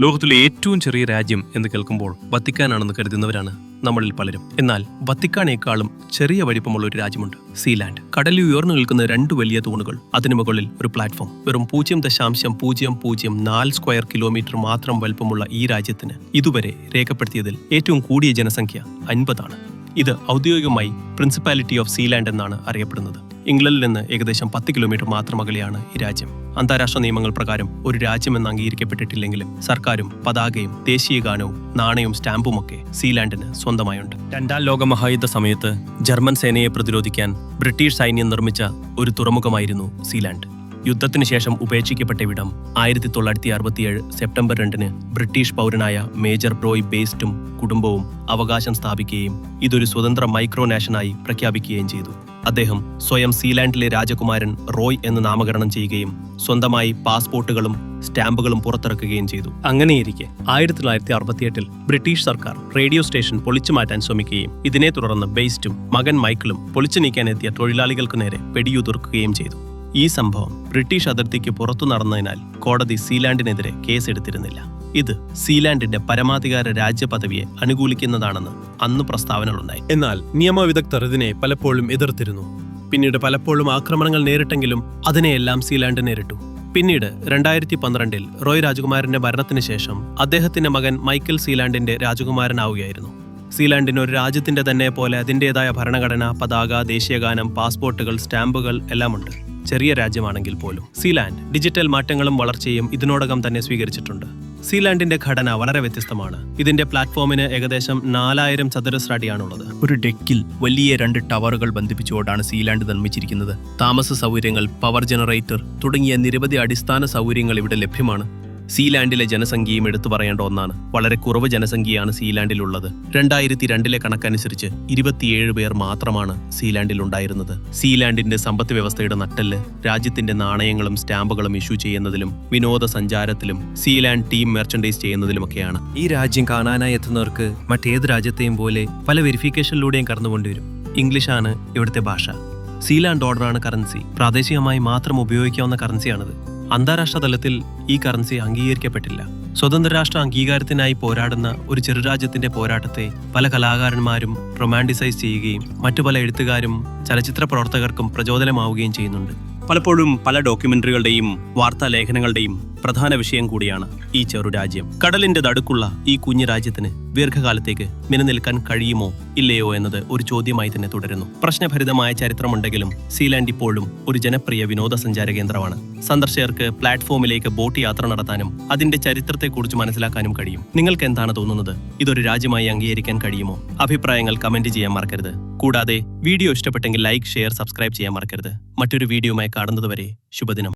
ലോകത്തിലെ ഏറ്റവും ചെറിയ രാജ്യം എന്ന് കേൾക്കുമ്പോൾ വത്തിക്കാനാണെന്ന് കരുതുന്നവരാണ് നമ്മളിൽ പലരും. എന്നാൽ വത്തിക്കാനേക്കാളും ചെറിയ വലിപ്പമുള്ള ഒരു രാജ്യമുണ്ട് സീലാൻഡ്. കടലിൽ ഉയർന്നു നിൽക്കുന്ന രണ്ട് വലിയ തൂണുകൾ. അതിനു മുകളിൽ ഒരു പ്ലാറ്റ്ഫോം വെറും പൂജ്യം ദശാംശം പൂജ്യം പൂജ്യം നാല് സ്ക്വയർ കിലോമീറ്റർ മാത്രം വലിപ്പമുള്ള ഈ രാജ്യത്തിന് ഇതുവരെ രേഖപ്പെടുത്തിയതിൽ ഏറ്റവും കൂടിയ ജനസംഖ്യ അൻപതാണ്. ഇത് ഔദ്യോഗികമായി പ്രിൻസിപ്പാലിറ്റി ഓഫ് സീലാൻഡ് എന്നാണ് അറിയപ്പെടുന്നത്. ഇംഗ്ലണ്ടിൽ നിന്ന് ഏകദേശം പത്ത് കിലോമീറ്റർ മാത്രം അകലെയാണ് ഈ രാജ്യം. അന്താരാഷ്ട്ര നിയമങ്ങൾ പ്രകാരം ഒരു രാജ്യമെന്ന് അംഗീകരിക്കപ്പെട്ടിട്ടില്ലെങ്കിലും സർക്കാരും പതാകയും ദേശീയ ഗാനവും നാണയവും സ്റ്റാമ്പും ഒക്കെ സീലാൻഡിന് സ്വന്തമായുണ്ട്. രണ്ടാം ലോകമഹായുദ്ധ സമയത്ത് ജർമ്മൻ സേനയെ പ്രതിരോധിക്കാൻ ബ്രിട്ടീഷ് സൈന്യം നിർമ്മിച്ച ഒരു തുറമുഖമായിരുന്നു സീലാൻഡ്. യുദ്ധത്തിന് ശേഷം ഉപേക്ഷിക്കപ്പെട്ട ഇവിടം ആയിരത്തി തൊള്ളായിരത്തി അറുപത്തിയേഴ് സെപ്റ്റംബർ രണ്ടിന് ബ്രിട്ടീഷ് പൗരനായ മേജർ ബ്രോയ് ബേസ്റ്റും കുടുംബവും അവകാശം സ്ഥാപിക്കുകയും ഇതൊരു സ്വതന്ത്ര മൈക്രോ നാഷനായി പ്രഖ്യാപിക്കുകയും ചെയ്തു. അദ്ദേഹം സ്വയം സീലാൻഡിലെ രാജകുമാരൻ റോയ് എന്ന് നാമകരണം ചെയ്യുകയും സ്വന്തമായി പാസ്പോർട്ടുകളും സ്റ്റാമ്പുകളും പുറത്തിറക്കുകയും ചെയ്തു. അങ്ങനെയിരിക്കെ ആയിരത്തി തൊള്ളായിരത്തി അറുപത്തിയെട്ടിൽ ബ്രിട്ടീഷ് സർക്കാർ റേഡിയോ സ്റ്റേഷൻ പൊളിച്ചു മാറ്റാൻ ശ്രമിക്കുകയും ഇതിനെ തുടർന്ന് ബേസ്റ്റും മകൻ മൈക്കിളും പൊളിച്ചു നീക്കാനെത്തിയ തൊഴിലാളികൾക്ക് നേരെ വെടിയുതിർക്കുകയും ചെയ്തു. ഈ സംഭവം ബ്രിട്ടീഷ് അതിർത്തിക്ക് പുറത്തു നടന്നതിനാൽ കോടതി സീലാൻഡിനെതിരെ കേസെടുത്തിരുന്നില്ല. ഇത് സീലാൻഡിന്റെ പരമാധികാര രാജ്യപദവിയെ അനുകൂലിക്കുന്നതാണെന്ന് അന്ന് പ്രസ്താവനകളുണ്ടായി. എന്നാൽ നിയമവിദഗ്ധർ ഇതിനെ പലപ്പോഴും എതിർത്തിരുന്നു. പിന്നീട് പലപ്പോഴും ആക്രമണങ്ങൾ നേരിട്ടെങ്കിലും അതിനെയെല്ലാം സീലാൻഡ് നേരിട്ടു. പിന്നീട് രണ്ടായിരത്തി പന്ത്രണ്ടിൽ റോയ് രാജകുമാരന്റെ ഭരണത്തിന് ശേഷം അദ്ദേഹത്തിന്റെ മകൻ മൈക്കൽ സീലാൻഡിന്റെ രാജകുമാരനാവുകയായിരുന്നു. സീലാൻഡിന് ഒരു രാജ്യത്തിന്റെ തന്നെ പോലെ അതിന്റെതായ ഭരണഘടന പതാക ദേശീയഗാനം പാസ്പോർട്ടുകൾ സ്റ്റാമ്പുകൾ എല്ലാമുണ്ട്. ചെറിയ രാജ്യമാണെങ്കിൽ പോലും സീലാൻഡ് ഡിജിറ്റൽ മാറ്റങ്ങളും വളർച്ചയും ഇതിനോടകം തന്നെ സ്വീകരിച്ചിട്ടുണ്ട്. സീലാൻഡിന്റെ ഘടന വളരെ വ്യത്യസ്തമാണ്. ഇതിന്റെ പ്ലാറ്റ്ഫോമിന് ഏകദേശം നാലായിരം ചതുരശ്ര അടിയാണുള്ളത് ഒരു ഡെക്കിൽ വലിയ രണ്ട് ടവറുകൾ ബന്ധിപ്പിച്ചുകൊണ്ടാണ് സീലാൻഡ് നിർമ്മിച്ചിരിക്കുന്നത്. താമസ സൗകര്യങ്ങൾ പവർ ജനറേറ്റർ തുടങ്ങിയ നിരവധി അടിസ്ഥാന സൗകര്യങ്ങൾ ഇവിടെ ലഭ്യമാണ്. സീലാൻഡിലെ ജനസംഖ്യയും എടുത്തു പറയേണ്ട ഒന്നാണ്. വളരെ കുറവ് ജനസംഖ്യയാണ് സീലാൻഡിലുള്ളത്. രണ്ടായിരത്തി രണ്ടിലെ കണക്കനുസരിച്ച് ഇരുപത്തിയേഴ് പേർ മാത്രമാണ് സീലാൻഡിൽ ഉണ്ടായിരുന്നത് സീലാൻഡിന്റെ സമ്പദ് വ്യവസ്ഥയുടെ നട്ടെല്ല് രാജ്യത്തിന്റെ നാണയങ്ങളും സ്റ്റാമ്പുകളും ഇഷ്യൂ ചെയ്യുന്നതിലും വിനോദസഞ്ചാരത്തിലും സീലാൻഡ് ടീം മെർച്ചൻഡൈസ് ചെയ്യുന്നതിലുമൊക്കെയാണ്. ഈ രാജ്യം കാണാനായി എത്തുന്നവർക്ക് മറ്റേത് രാജ്യത്തെയും പോലെ പല വെരിഫിക്കേഷനിലൂടെയും കടന്നുകൊണ്ടുവരും ഇംഗ്ലീഷാണ് ഇവിടുത്തെ ഭാഷ. സീലാൻഡ് ഡോളറാണ് കറൻസി. പ്രാദേശികമായി മാത്രം ഉപയോഗിക്കാവുന്ന കറൻസിയാണിത്. അന്താരാഷ്ട്ര തലത്തിൽ ഈ കറൻസി അംഗീകരിക്കപ്പെട്ടില്ല. സ്വതന്ത്ര രാഷ്ട്ര അംഗീകാരത്തിനായി പോരാടുന്ന ഒരു ചെറുരാജ്യത്തിന്റെ പോരാട്ടത്തെ പല കലാകാരന്മാരും റൊമാന്റിസൈസ് ചെയ്യുകയും മറ്റു പല എഴുത്തുകാരും ചലച്ചിത്ര പ്രവർത്തകർക്കും പ്രചോദനമാവുകയും ചെയ്യുന്നുണ്ട്. പലപ്പോഴും പല ഡോക്യുമെന്ററികളുടെയും വാർത്താ ലേഖനങ്ങളുടെയും പ്രധാന വിഷയം കൂടിയാണ് ഈ ചെറു രാജ്യം കടലിന്റെ നടുക്കുള്ള ഈ കുഞ്ഞു രാജ്യത്തിന് ദീർഘകാലത്തേക്ക് നിലനിൽക്കാൻ കഴിയുമോ ഇല്ലയോ എന്നത് ഒരു ചോദ്യമായി തന്നെ തുടരുന്നു. പ്രശ്നഭരിതമായ ചരിത്രമുണ്ടെങ്കിലും സീലാൻഡ് ഇപ്പോഴും ഒരു ജനപ്രിയ വിനോദസഞ്ചാര കേന്ദ്രമാണ്. സന്ദർശകർക്ക് പ്ലാറ്റ്ഫോമിലേക്ക് ബോട്ട് യാത്ര നടത്താനും അതിന്റെ ചരിത്രത്തെക്കുറിച്ച് മനസ്സിലാക്കാനും കഴിയും. നിങ്ങൾക്ക് എന്താണ് തോന്നുന്നത്? ഇതൊരു രാജ്യമായി അംഗീകരിക്കാൻ കഴിയുമോ? അഭിപ്രായങ്ങൾ കമന്റ് ചെയ്യാൻ മറക്കരുത്. കൂടാതെ വീഡിയോ ഇഷ്ടപ്പെട്ടെങ്കിൽ ലൈക്ക് ഷെയർ സബ്സ്ക്രൈബ് ചെയ്യാൻ മറക്കരുത്. മറ്റൊരു വീഡിയോയുമായി കാണുന്നതുവരെ ശുഭദിനം.